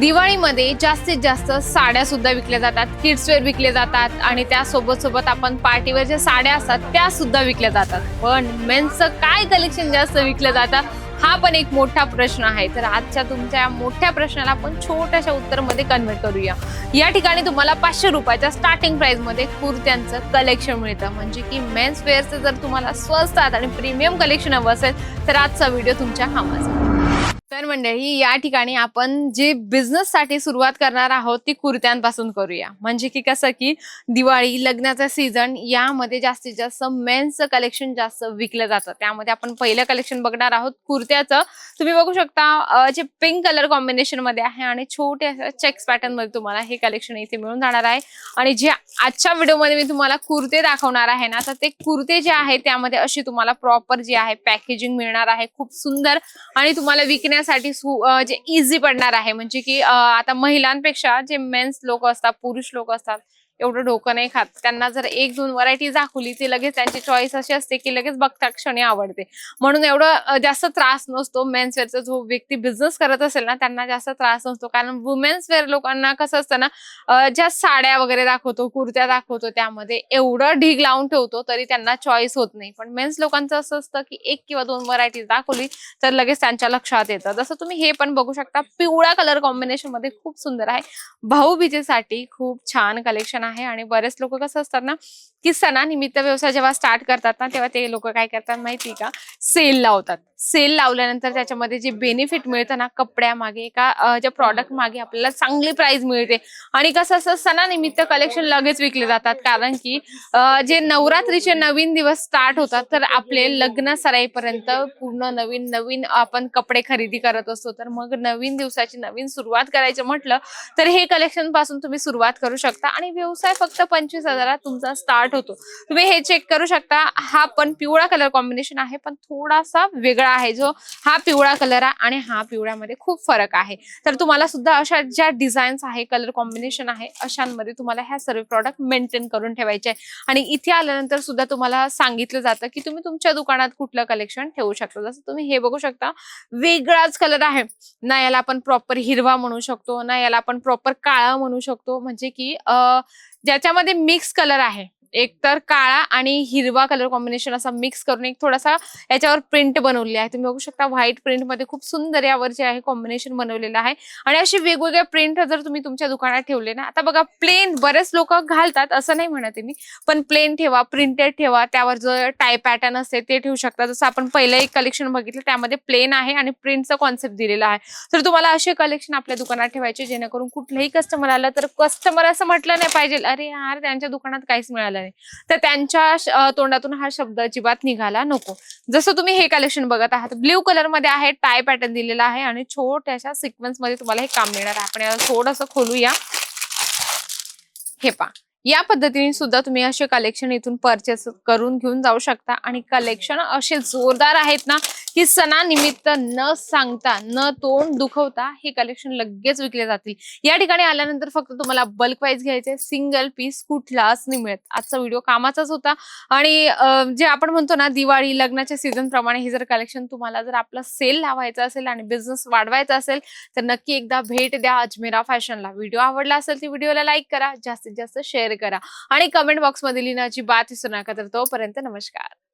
दिवाळीमध्ये जास्तीत जास्त साड्या सुद्धा विकल्या जातात. किड्सवेअर विकले जातात आणि त्यासोबत सोबत आपण पार्टीवर ज्या साड्या असतात त्या सुद्धा विकल्या जातात. पण मेन्सचं काय कलेक्शन जास्त विकलं जातं हा पण एक मोठा प्रश्न आहे. तर आजच्या तुमच्या या मोठ्या प्रश्नाला आपण छोट्याशा उत्तरमध्ये कन्व्हर्ट करूया. या ठिकाणी तुम्हाला पाचशे रुपयाच्या स्टार्टिंग प्राईजमध्ये कुर्त्यांचं कलेक्शन मिळतं. म्हणजे की मेन्स वेअरचं जर तुम्हाला स्वस्तात आणि प्रीमियम कलेक्शन हवं असेल तर आजचा व्हिडिओ तुमच्या कामाचा. तर मंडळी. या ठिकाणी आपण जे बिझनेस साठी सुरुवात करणार आहोत ती कुर्त्यांपासून करूया. म्हणजे की कसं की दिवाळी लग्नाचा सीझन यामध्ये जास्तीत जास्त मेन्सचं कलेक्शन जास्त विकलं जातं. त्यामध्ये आपण पहिलं कलेक्शन बघणार आहोत कुर्त्याचं. तुम्ही बघू शकता जे पिंक कलर कॉम्बिनेशनमध्ये आहे आणि छोटे चेक्स पॅटर्नमध्ये तुम्हाला हे कलेक्शन इथे मिळून जाणार आहे. आणि जे आजच्या व्हिडिओमध्ये मी तुम्हाला कुर्ते दाखवणार आहे ना तर ते कुर्ते जे आहे त्यामध्ये अशी तुम्हाला प्रॉपर जे आहे पॅकेजिंग मिळणार आहे. खूप सुंदर आणि तुम्हाला विकण्या सु- जे इझी पडणार आहे. म्हणजे की आता महिलांपेक्षा जे मेन्स लोक असतात पुरुष लोक असतात एवढं डोकं नाही खात. त्यांना जर एक दोन व्हरायटी दाखवली ती लगेच त्यांची चॉईस अशी असते की लगेच बघता क्षणी आवडते. म्हणून एवढं जास्त त्रास नसतो. मेन्स वेअरचा जो व्यक्ती बिझनेस करत असेल ना त्यांना जास्त त्रास नसतो. कारण वुमेन्स वेअर लोकांना कसं असतं ना ज्या साड्या वगैरे दाखवतो कुर्त्या दाखवतो त्यामध्ये एवढं ढीग लावून ठेवतो तरी त्यांना चॉईस होत नाही. पण मेन्स लोकांचं असं असतं की एक किंवा दोन व्हरायटीज दाखवली तर लगेच त्यांच्या लक्षात येतं. जसं तुम्ही हे पण बघू शकता पिवळा कलर कॉम्बिनेशनमध्ये खूप सुंदर आहे. भाऊबीजेसाठी खूप छान कलेक्शन आहे आणि बरेच लोक कसं असतात ना की सणानिमित्त व्यवसाय जेव्हा स्टार्ट करतात ना तेव्हा ते लोक काय करतात माहिती का? सेल लावतात. सेल लावल्यानंतर त्याच्यामध्ये जे बेनिफिट मिळतं ना कपड्यामागे एका ज्या प्रॉडक्ट मागे आपल्याला चांगली प्राइस मिळते. आणि कसं असं सणानिमित्त कलेक्शन लगेच विकले जातात. कारण की जे नवरात्रीचे नवीन दिवस स्टार्ट होतात तर आपले लग्न सराईपर्यंत पूर्ण नवीन नवीन आपण कपडे खरेदी करत असतो तर मग नवीन दिवसाची नवीन सुरुवात करायचं म्हटलं तर हे कलेक्शनपासून तुम्ही सुरुवात करू शकता. आणि व्यवसाय फक्त पंचवीस हजारात तुमचा स्टार्ट होतो. तुम्ही हे चेक करू शकता. हा पण पिवळा कलर कॉम्बिनेशन आहे पण थोडासा वेगळा आहे जो हा पिवळा कलर आहे आणि हा पिवळ्यामध्ये खूप फरक आहे. तर तुम्हाला सुद्धा अशा ज्या डिझाईन्स आहे कलर कॉम्बिनेशन आहे अशांमध्ये तुम्हाला ह्या सर्व प्रॉडक्ट मेंटेन करून ठेवायचे आहे. आणि इथे आल्यानंतर सुद्धा तुम्हाला सांगितलं जातं की तुम्ही तुमच्या दुकानात कुठलं कलेक्शन ठेवू शकता. जसं तुम्ही हे बघू शकता वेगळा वेगळाच कलर आहे. ना याला आपण प्रॉपर हिरवा म्हणू शकतो. ना याला आपण प्रॉपर काळा म्हणू शकतो. म्हणजे की ज्याच्यामध्ये मिक्स कलर आहे. एक तर काळा आणि हिरवा कलर कॉम्बिनेशन असा मिक्स करून एक थोडासा याच्यावर प्रिंट बनवली आहे. तुम्ही बघू शकता व्हाईट प्रिंटमध्ये खूप सुंदर यावर जे आहे कॉम्बिनेशन बनवलेलं आहे. आणि असे वेगवेगळे प्रिंट जर तुम्ही तुमच्या दुकानात ठेवले ना आता बघा प्लेन बरेच लोक घालतात असं नाही म्हणत मी पण प्लेन ठेवा प्रिंटेड ठेवा त्यावर जो टाय पॅटर्न असते ते ठेवू शकता. जसं आपण पहिलं एक कलेक्शन बघितलं त्यामध्ये प्लेन आहे आणि प्रिंटचा कॉन्सेप्ट दिलेला आहे. तर तुम्हाला असे कलेक्शन आपल्या दुकानात ठेवायचे जेणेकरून कुठलंही कस्टमर आलं तर कस्टमर असं म्हटलं नाही पाहिजे अरे यार त्यांच्या दुकानात काहीच मिळालं नाही तर त्यांच्या तोंडातून हा शब्द अजिबात निघाला नको. जसं तुम्ही हे कलेक्शन बघत आहात ब्ल्यू कलरमध्ये आहे टाय पॅटर्न दिलेला आहे आणि छोट्याशा सिक्वेन्समध्ये तुम्हाला हे काम मिळणार आहे. आपण याला थोडंसं खोलूया. हे पा या पद्धतीने सुद्धा तुम्ही असे कलेक्शन इथून परचेस करून घेऊन जाऊ शकता. आणि कलेक्शन असे जोरदार आहेत ना की सणानिमित्त न सांगता न तोंड दुखवता हे कलेक्शन लगेच विकले जातील. या ठिकाणी आल्यानंतर फक्त तुम्हाला बल्क वाईज घ्यायचे सिंगल पीस कुठलाच नाही मिळत. आजचा व्हिडिओ कामाचाच होता. आणि जे आपण म्हणतो ना दिवाळी लग्नाच्या सीझन प्रमाणे हे जर कलेक्शन तुम्हाला जर आपला सेल लावायचा असेल आणि बिझनेस वाढवायचा असेल तर नक्की एकदा भेट द्या अजमेरा फॅशनला. व्हिडिओ आवडला असेल तर व्हिडिओला लाईक करा. जास्तीत जास्त शेअर करा. आणि कमेंट बॉक्समध्ये लिहिण्याची बात विसरू नका तर तोपर्यंत नमस्कार.